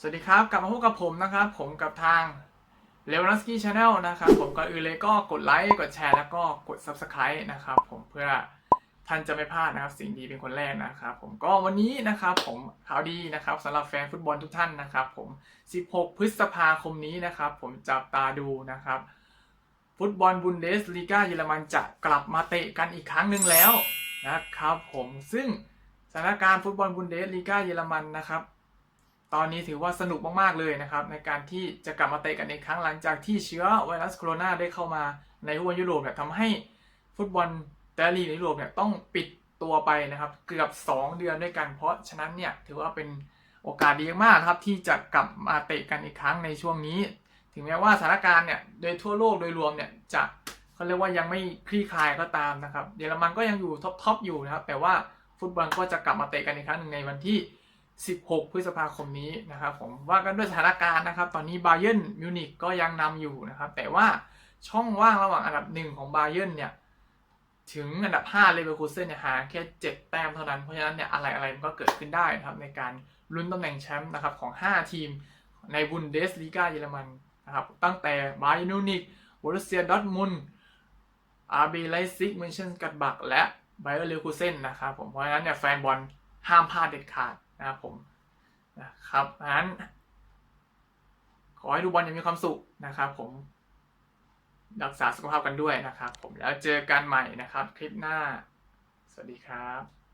สวัสดีครับ กลับมาพบกับผมนะครับ ผมกับทางเลวนัสกี้ชาแนลนะครับ ผมก่อนอื่นเลยก็กดไลค์กดแชร์แล้วก็กด Subscribe นะครับ ผมเพื่อท่านจะไม่พลาดนะครับ สิ่งดีเป็นคนแรกนะครับ ผมก็วันนี้นะครับ ผมข่าวดีนะครับสำหรับแฟนฟุตบอลทุกท่านนะครับ ผม 16 พฤษภาคมนี้นะครับ ผมจับตาดูนะครับ ฟุตบอลบุนเดสลีกาเยอรมันจะกลับมาเตะกันอีกครั้งหนึ่งแล้วนะครับ ผมซึ่งสถานการณ์ฟุตบอลบุนเดสลีกาเยอรมันนะครับ ตอนนี้ถือว่าสนุกมากๆเลยนะครับ ในการที่จะกลับมาเตะกันอีกครั้งหลังจากที่เชื้อไวรัสโคโรนาได้เข้ามาในฟุตบอลยุโรปเนี่ยทำให้ฟุตบอลแต่ละลีกในยุโรปเนี่ยต้องปิดตัวไปนะครับ เกือบ 2 เดือนด้วยกัน เพราะฉะนั้นเนี่ยถือว่าเป็นโอกาสดีมากครับที่จะกลับมาเตะกันอีกครั้งในช่วงนี้ ถึงแม้ว่าสถานการณ์เนี่ยโดยทั่วโลกโดยรวมเนี่ยจะเขาเรียกว่ายังไม่คลี่คลายก็ตามนะครับเยอรมันก็ยังอยู่ท็อปทอปอยู่นะครับแต่ว่าฟุตบอลก็จะกลับมาเตะกันอีกครั้งหนึ่งในวันที่ 16 พฤษภาคมนี้นะครับผมว่ากันด้วยสถานการณ์นะครับ ตอนนี้บาเยนมิวนิกก็ยังนำอยู่นะครับ แต่ว่าช่องว่างระหว่างอันดับหนึ่งของบาเยนเนี่ย ถึงอันดับ 5 เลเวอร์คูเซ่นเนี่ยห่างแค่ 7 แต้มเท่านั้น เพราะฉะนั้นเนี่ยอะไรอะไรมันก็เกิดขึ้นได้นะครับในการลุ้นตำแหน่งแชมป์นะครับของ 5 ทีมในบุนเดสลีกาเยอรมันนะครับตั้งแต่บาเยนมิวนิกบรูเซียดอทมุนอาร์บีไลซิกเมนเชนกัดบักและไบเออร์เลเวอร์คูเซ่นนะครับผมเพราะฉะนั้นเนี่ยแฟนบอล ห้ามพลาดเด็ดขาดนะครับผมนะครับงั้นขอให้ดูบอลอย่างมีความสุขนะครับ ผมรักษาสุขภาพกันด้วยนะครับ ผมแล้วเจอกันใหม่นะครับ คลิปหน้า สวัสดีครับ